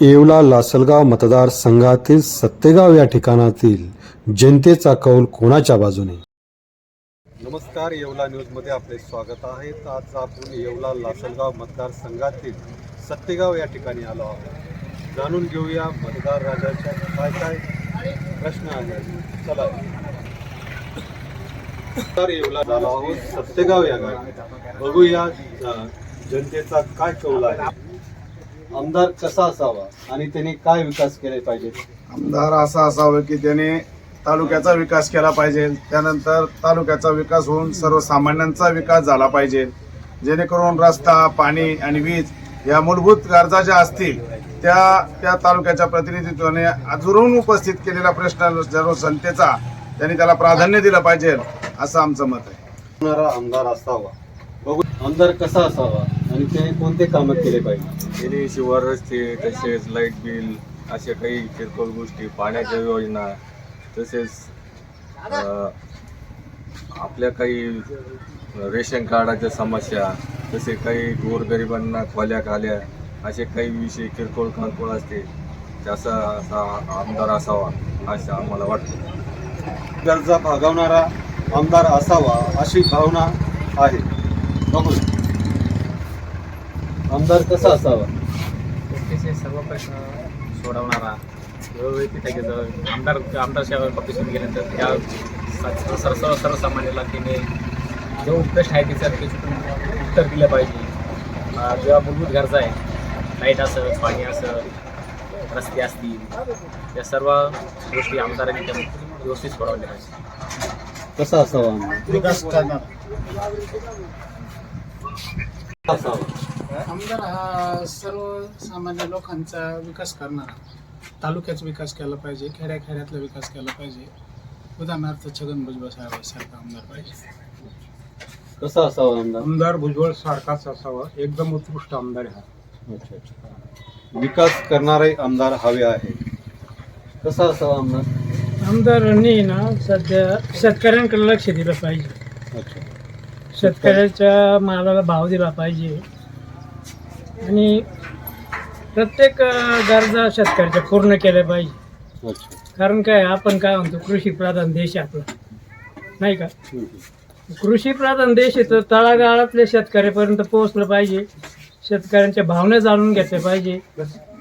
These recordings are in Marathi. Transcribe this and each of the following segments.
येवला लासलगाव मतदारसंघातील सत्तेगाव या ठिकाणातील जनतेचा कौल कोणाच्या बाजूने? नमस्कार येवला न्यूजमध्ये आपले स्वागत आहे. आज आपण येवला लासलगाव मतदारसंघातील सत्तेगाव या ठिकाणी आलो आहोत. जाणून घेऊया मतदार राजाच्या काय काय प्रश्न आहे चला. तर येवला झालो आहोत सत्तेगाव या गावी. बघूया जनतेचा काय कौल आहे. आमदार कसा असावा आणि त्याने काय विकास केले पाहिजे? आमदार असा असावं की त्याने तालुक्याचा विकास केला पाहिजे. त्यानंतर तालुक्याचा विकास होऊन सर्वसामान्यांचा विकास झाला पाहिजे. जेणेकरून रस्ता पाणी आणि वीज या मूलभूत गरजा ज्या असतील त्या त्या तालुक्याच्या प्रतिनिधित्वाने अजून उपस्थित केलेला प्रश्न सर्व जनतेचा त्यांनी त्याला प्राधान्य दिलं पाहिजे असं आमचं मत आहे. आमदार असावा. बघू. आमदार कसा असावा आणि त्याने कोणते कामं केले पाहिजे? गेली शिवार रस्ते तसेच लाइट बिल अशा काही किरकोळ गोष्टी पाण्याच्या योजना तसेच अ, आपल्या काही रेशन कार्डाच्या समस्या तसे काही गोरगरिबांना खोल्या खाल्या असे काही विषय किरकोळ किरकोळ असते त्याचा असा आमदार असावा असं आम्हाला वाटतं. गरजा भागवणारा आमदार असावा अशी भावना आहे. बघू. आमदार कसा असावा? जनतेचे सर्व प्रश्न सोडवणारा वेळोवेळी तिथे गेलं. आमदार आमदार सेवा ऑफिसमध्ये गेल्यानंतर त्या सर्व सर्व सर्वसामान्याला तिने जो प्रश्न आहे त्याचं त्याच्यातून उत्तर दिलं पाहिजे. जेव्हा मूलभूत गरजा आहे लाइट असं पाणी असं रस्ते असतील या सर्व गोष्टी आमदारांनी त्या व्यवस्थित सोडवल्या पाहिजे. कसा असावा? विकास करणार. कसा असावा आमदार हा सर्वसामान्य लोकांचा विकास करणारा. तालुक्याचा विकास केला पाहिजे खेड्याखेड्यातला विकास केला पाहिजे. उदाहरणार्थ छगन भुजबळ साहेब सारखा आमदार पाहिजे. कसा असावा आमदार? आमदार भुजबळ सारखाच असावा. एकदम उत्कृष्ट आमदार हा. अच्छा अच्छा. विकास करणारे आमदार हवे आहे. कसा असावा आमदार? आमदारांनी ना सध्या शेतकऱ्यांकडे लक्ष दिलं पाहिजे. अच्छा. शेतकऱ्याच्या मालाला भाव दिला पाहिजे. आणि प्रत्येक गरजा शेतकऱ्याच्या पूर्ण केल्या पाहिजे. कारण काय आपण काय म्हणतो कृषी प्रधान देश आपला. नाही का. कृषी प्रधान देश आहे तर तळागाळातल्या शेतकऱ्यापर्यंत पोहोचलं पाहिजे. शेतकऱ्यांच्या भावना जाणून घेतल्या पाहिजे.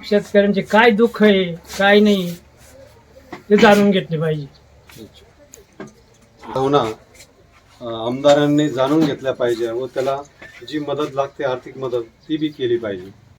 शेतकऱ्यांचे काय दुःख आहे काय नाही ते जाणून घेतले पाहिजे. भावना आमदारांनी जाणून घेतल्या पाहिजे व त्याला जी मदत लागते आर्थिक मदत ती बी केली पाहिजे.